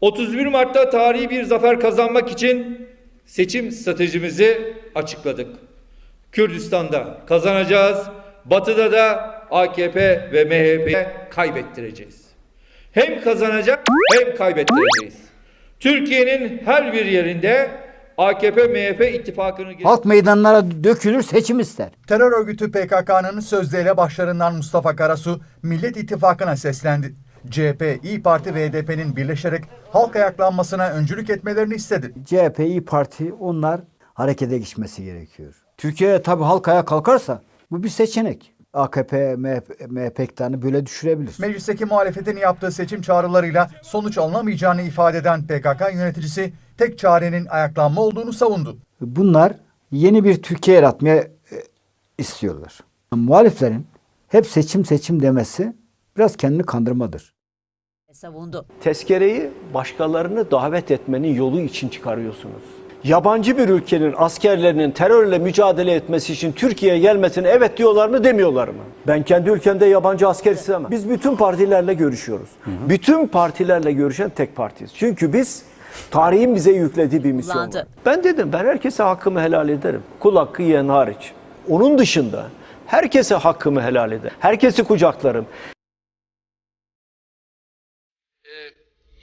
31 Mart'ta tarihi bir zafer kazanmak için seçim stratejimizi açıkladık. Kürdistan'da kazanacağız, Batı'da da AKP ve MHP'ye kaybettireceğiz. Hem kazanacak hem kaybettireceğiz. Türkiye'nin her bir yerinde AKP-MHP ittifakını Halk meydanlara dökülür seçim ister. Terör örgütü PKK'nın sözde elebaşlarından Mustafa Karasu Millet İttifakı'na seslendi. CHP, İyi Parti ve HDP'nin birleşerek halk ayaklanmasına öncülük etmelerini istedi. CHP, İYİ Parti onlar harekete geçmesi gerekiyor. Türkiye tabii halk ayağa kalkarsa bu bir seçenek. AKP, MHP, MHP iktidarını böyle düşürebilir. Meclisteki muhalefetin yaptığı seçim çağrılarıyla sonuç alınamayacağını ifade eden PKK yöneticisi tek çarenin ayaklanma olduğunu savundu. Bunlar yeni bir Türkiye yaratmaya e, istiyorlar. Muhaliflerin hep seçim seçim demesi biraz kendini kandırmadır. Savundu. Tezkereyi başkalarını davet etmenin yolu için çıkarıyorsunuz. Yabancı bir ülkenin askerlerinin terörle mücadele etmesi için Türkiye'ye gelmesine evet diyorlar mı demiyorlar mı? Ben kendi ülkemde yabancı asker istemem. Biz bütün partilerle görüşüyoruz. Bütün partilerle görüşen tek partiyiz. Çünkü biz tarihin bize yüklediği bir misyon var. Ben dedim ben herkese hakkımı helal ederim. Kul hakkı yiyen hariç. Onun dışında herkese hakkımı helal ederim. Herkesi kucaklarım.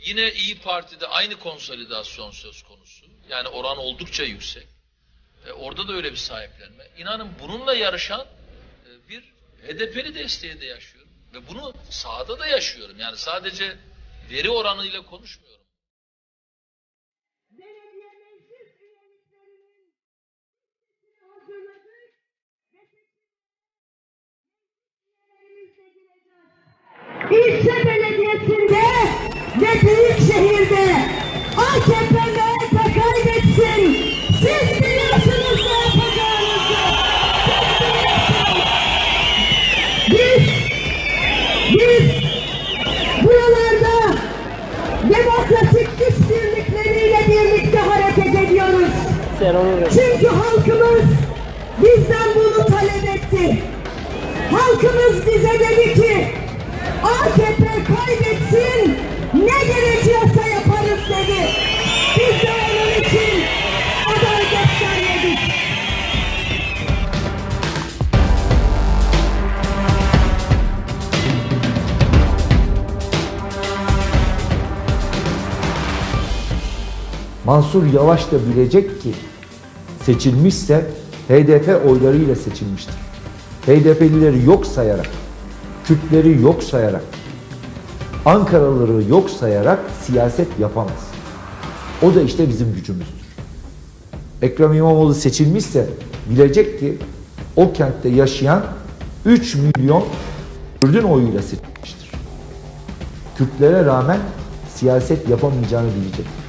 Yine İyi Parti'de aynı konsolidasyon söz konusu. Yani oran oldukça yüksek. E, orada da öyle bir sahiplenme. İnanın bununla yarışan e, bir HDP'li desteği de yaşıyorum. Ve bunu sahada da yaşıyorum. Yani sadece veri oranıyla konuşmuyorum. Belediyesinde demokratik güç birlikleriyle birlikte hareket ediyoruz. Çünkü halkımız bizden bunu talep etti. Halkımız bize dedi ki AKP kaybetsin ne gerekiyorsa Mansur Yavaş da bilecek ki seçilmişse HDP oylarıyla seçilmiştir. HDP'lileri yok sayarak, Kürtleri yok sayarak, Ankaralıları yok sayarak siyaset yapamaz. O da işte bizim gücümüzdür. Ekrem İmamoğlu seçilmişse bilecek ki o kentte yaşayan 3 milyon Kürdün oyuyla seçilmiştir. Kürtlere rağmen siyaset yapamayacağını bilecek.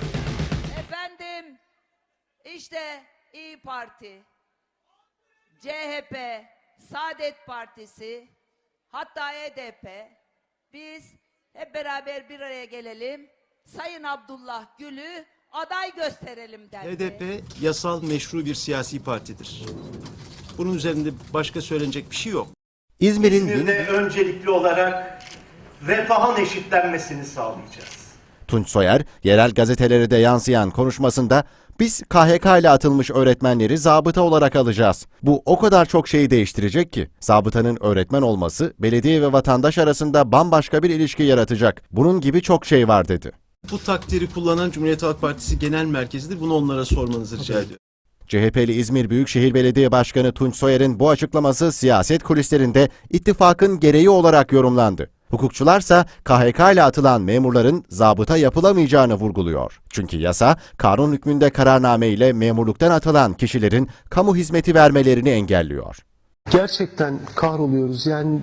CHP, Saadet Partisi, hatta HDP, biz hep beraber bir araya gelelim, Sayın Abdullah Gül'ü aday gösterelim dendi. HDP yasal meşru bir siyasi partidir. Bunun üzerinde başka söylenecek bir şey yok. İzmir'in İzmir'de öncelikli olarak refahın eşitlenmesini sağlayacağız. Tunç Soyer, yerel gazetelere de yansıyan konuşmasında biz KHK ile atılmış öğretmenleri zabıta olarak alacağız. Bu o kadar çok şeyi değiştirecek ki. Zabıtanın öğretmen olması belediye ve vatandaş arasında bambaşka bir ilişki yaratacak. Bunun gibi çok şey var dedi. Bu takdiri kullanan Cumhuriyet Halk Partisi Genel Merkezi'dir. Bunu onlara sormanızı rica ediyorum. CHP'li İzmir Büyükşehir Belediye Başkanı Tunç Soyer'in bu açıklaması siyaset kulislerinde ittifakın gereği olarak yorumlandı. Hukukçularsa KHK ile atılan memurların zabıta yapılamayacağını vurguluyor. Çünkü yasa kanun hükmünde kararname ile memurluktan atılan kişilerin kamu hizmeti vermelerini engelliyor. Gerçekten kahroluyoruz. Yani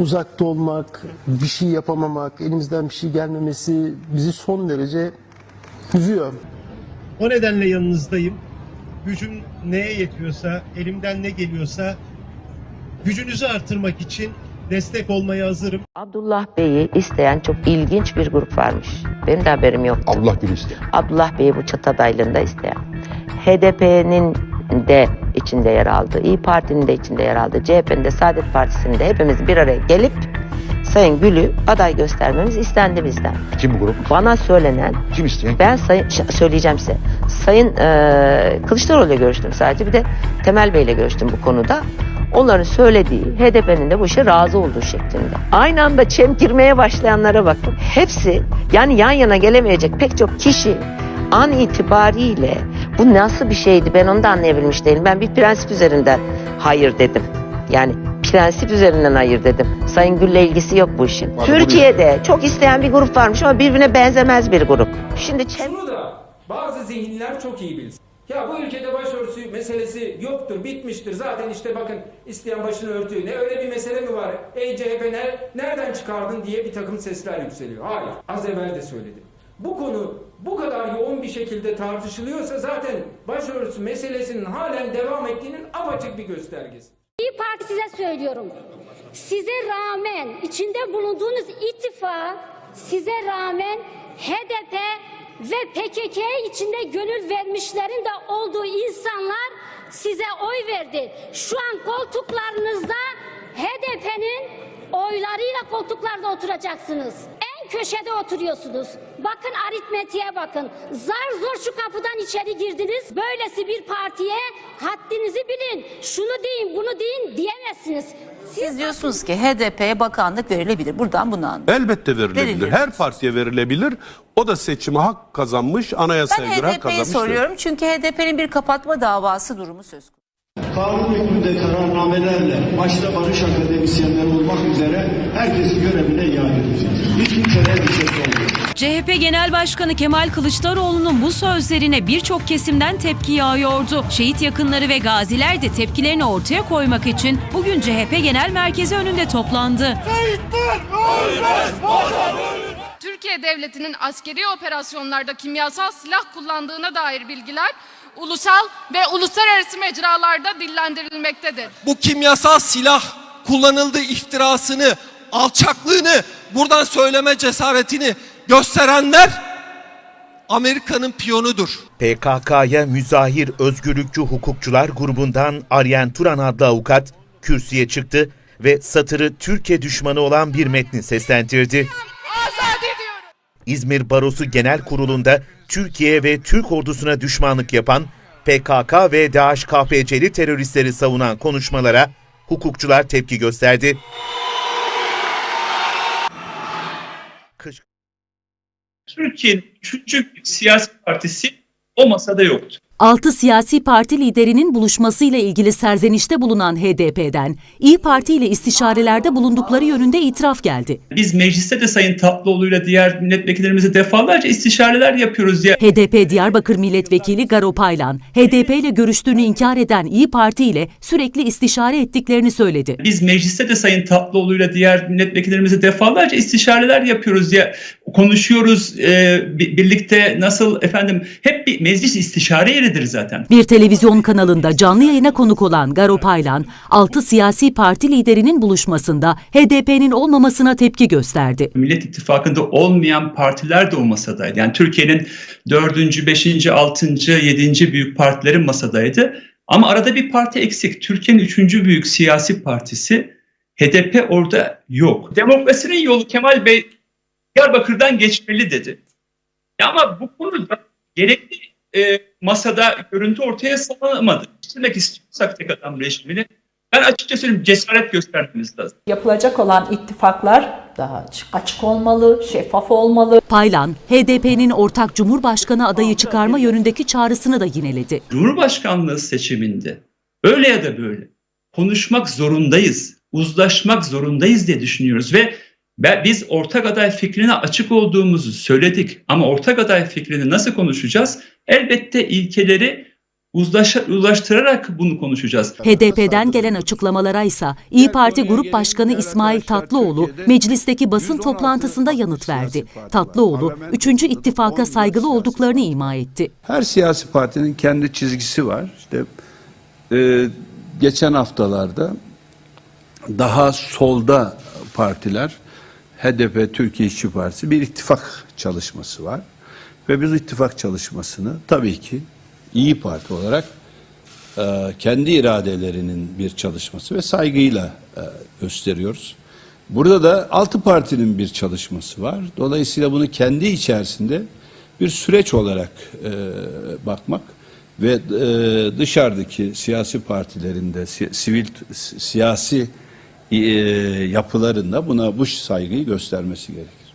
uzakta olmak, bir şey yapamamak, elimizden bir şey gelmemesi bizi son derece üzüyor. O nedenle yanınızdayım. Gücüm neye yetiyorsa, elimden ne geliyorsa gücünüzü artırmak için destek olmaya hazırım. Abdullah Bey'i isteyen çok ilginç bir grup varmış. Benim de haberim yoktu. Allah bilir işte. Abdullah Bey'i bu çatı adaylığında isteyen. HDP'nin de içinde yer aldı. İyi Parti'nin de içinde yer aldı. CHP'nin de Saadet Partisi'nin de hepimiz bir araya gelip Sayın Gül'ü aday göstermemiz istendi bizden. Kim bu grup? Bana söylenen, Kim isteyen? ben sayın, söyleyeceğim size. Sayın eee Kılıçdaroğlu ile görüştüm sadece. Bir de Temel Bey ile görüştüm bu konuda. Onların söylediği, HDP'nin de bu işe razı olduğu şeklinde. Aynı anda çemkirmeye başlayanlara bakın. Hepsi yani yan yana gelemeyecek pek çok kişi an itibariyle bu nasıl bir şeydi ben onu da anlayabilmiş değilim. Ben bir prensip üzerinden hayır dedim. Yani prensip üzerinden hayır dedim. Sayın Gül'le ilgisi yok bu işin. Türkiye'de çok isteyen bir grup varmış ama birbirine benzemez bir grup. Şimdi çem- Şunu da bazı zihinler çok iyi bilsin. Ya bu ülkede başörtüsü meselesi yoktur, bitmiştir. Zaten işte bakın isteyen başını örtüyor. Ne öyle bir mesele mi var? Ey CHP ner- nereden çıkardın diye bir takım sesler yükseliyor. Hayır, az evvel de söyledim. Bu konu bu kadar yoğun bir şekilde tartışılıyorsa zaten başörtüsü meselesinin halen devam ettiğinin apaçık bir göstergesi. İyi Parti size söylüyorum. Size rağmen içinde bulunduğunuz ittifak size rağmen HDP ve PKK içinde gönül vermişlerin de olduğu insanlar size oy verdi. Şu an koltuklarınızda HDP'nin oylarıyla koltuklarda oturacaksınız. Köşede oturuyorsunuz. Bakın aritmetiğe bakın. Zar zor şu kapıdan içeri girdiniz. Böylesi bir partiye haddinizi bilin. Şunu deyin bunu deyin diyemezsiniz. Siz diyorsunuz ki HDP'ye bakanlık verilebilir. Buradan bunu anlıyorum. Elbette verilebilir. Verilir. Her partiye verilebilir. O da seçime hak kazanmış, anayasaya Ben göre hak HDP'yi kazanmış. soruyorum çünkü HDP'nin bir kapatma davası durumu söz konusu. Kanun hükmünde kararnamelerle başta barış akademisyenleri olmak üzere herkesi görevine iade edeceğiz. Hiç kimseye bir şey olmuyor. CHP Genel Başkanı Kemal Kılıçdaroğlu'nun bu sözlerine birçok kesimden tepki yağıyordu. Şehit yakınları ve gaziler de tepkilerini ortaya koymak için bugün CHP Genel Merkezi önünde toplandı. Türkiye Devleti'nin askeri operasyonlarda kimyasal silah kullandığına dair bilgiler ulusal ve uluslararası mecralarda dillendirilmektedir. Bu kimyasal silah kullanıldığı iftirasını, alçaklığını, buradan söyleme cesaretini gösterenler Amerika'nın piyonudur. PKK'ya müzahir özgürlükçü hukukçular grubundan Arjen Turan adlı avukat kürsüye çıktı ve satırı Türkiye düşmanı olan bir metni seslendirdi. İzmir Barosu Genel Kurulu'nda Türkiye ve Türk ordusuna düşmanlık yapan PKK ve DAEŞ-KPC'li teröristleri savunan konuşmalara hukukçular tepki gösterdi. Türkiye'nin üçüncü siyasi partisi o masada yoktu. 6 siyasi parti liderinin buluşmasıyla ilgili serzenişte bulunan HDP'den İyi Parti ile istişarelerde bulundukları yönünde itiraf geldi. Biz mecliste de Sayın Tatlıoğlu'yla diğer milletvekillerimize defalarca istişareler yapıyoruz diye HDP Diyarbakır Milletvekili Garo Paylan, HDP ile görüştüğünü inkar eden İyi Parti ile sürekli istişare ettiklerini söyledi. Biz mecliste de Sayın Tatlıoğlu'yla diğer milletvekillerimize defalarca istişareler yapıyoruz diye konuşuyoruz. Bi- birlikte nasıl efendim hep bir meclis istişare yeridir zaten. Bir televizyon kanalında canlı yayına konuk olan Garo Paylan, 6 siyasi parti liderinin buluşmasında HDP'nin olmamasına tepki gösterdi. Millet İttifakı'nda olmayan partiler de o masadaydı. Yani Türkiye'nin dördüncü, beşinci, altıncı, yedinci büyük partilerin masadaydı. Ama arada bir parti eksik. Türkiye'nin üçüncü büyük siyasi partisi HDP orada yok. Demokrasinin yolu Kemal Bey Diyarbakır'dan geçmeli dedi. Ya ama bu konuda gerekli e, masada görüntü ortaya salınamadı. İstirmek istiyorsak tek adam rejimini ben açıkça söyleyeyim cesaret göstermemiz lazım. Yapılacak olan ittifaklar daha açık, açık olmalı, şeffaf olmalı. Paylan, HDP'nin ortak Cumhurbaşkanı adayı çıkarma yönündeki çağrısını da yineledi. Cumhurbaşkanlığı seçiminde öyle ya da böyle konuşmak zorundayız, uzlaşmak zorundayız diye düşünüyoruz ve ve biz ortak aday fikrine açık olduğumuzu söyledik ama ortak aday fikrini nasıl konuşacağız? Elbette ilkeleri uzlaşa, uzlaştırarak bunu konuşacağız. HDP'den gelen açıklamalara ise İyi Parti Grup Başkanı İsmail Tatlıoğlu meclisteki basın toplantısında yanıt verdi. Tatlıoğlu, 3. ittifaka saygılı olduklarını ima etti. Her siyasi partinin kendi çizgisi var. İşte e, geçen haftalarda daha solda partiler HDP Türkiye İşçi Partisi bir ittifak çalışması var. Ve biz ittifak çalışmasını tabii ki İyi Parti olarak e, kendi iradelerinin bir çalışması ve saygıyla e, gösteriyoruz. Burada da altı partinin bir çalışması var. Dolayısıyla bunu kendi içerisinde bir süreç olarak e, bakmak ve e, dışarıdaki siyasi partilerinde, si- sivil si- siyasi e, yapılarında buna bu saygıyı göstermesi gerekir.